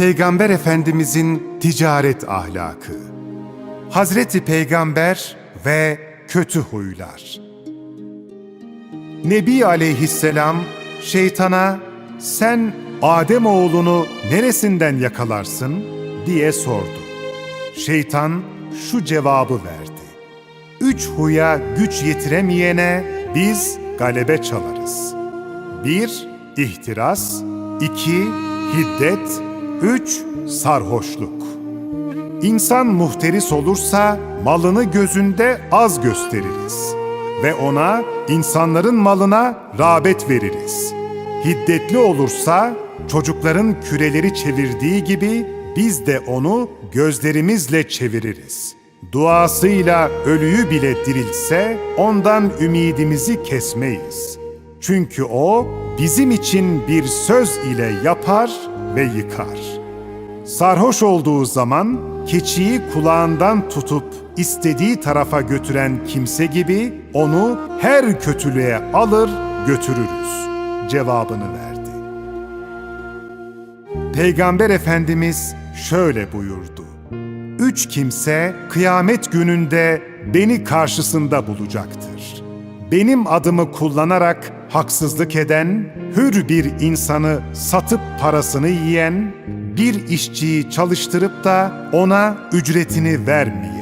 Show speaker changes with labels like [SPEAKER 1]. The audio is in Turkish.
[SPEAKER 1] Peygamber Efendimizin ticaret ahlakı. Hazreti Peygamber ve kötü huylar. Nebi Aleyhisselam şeytana sen Adem oğlunu neresinden yakalarsın diye sordu. Şeytan şu cevabı verdi. Üç huya güç yetiremeyene biz galebe çalarız. Bir, ihtiras. iki hiddet. Üç, sarhoşluk. İnsan muhteris olursa malını gözünde az gösteririz ve ona insanların malına rağbet veririz. Hiddetli olursa çocukların küreleri çevirdiği gibi biz de onu gözlerimizle çeviririz. Duasıyla ölüyü bile dirilse ondan ümidimizi kesmeyiz. Çünkü o bizim için bir söz ile yapar ve yıkar. Sarhoş olduğu zaman keçiyi kulağından tutup istediği tarafa götüren kimse gibi onu her kötülüğe alır götürürüz cevabını verdi. Peygamber Efendimiz şöyle buyurdu. Üç kimse kıyamet gününde beni karşısında bulacaktır. Benim adımı kullanarak haksızlık eden, hür bir insanı satıp parasını yiyen, bir işçiyi çalıştırıp da ona ücretini vermeyen.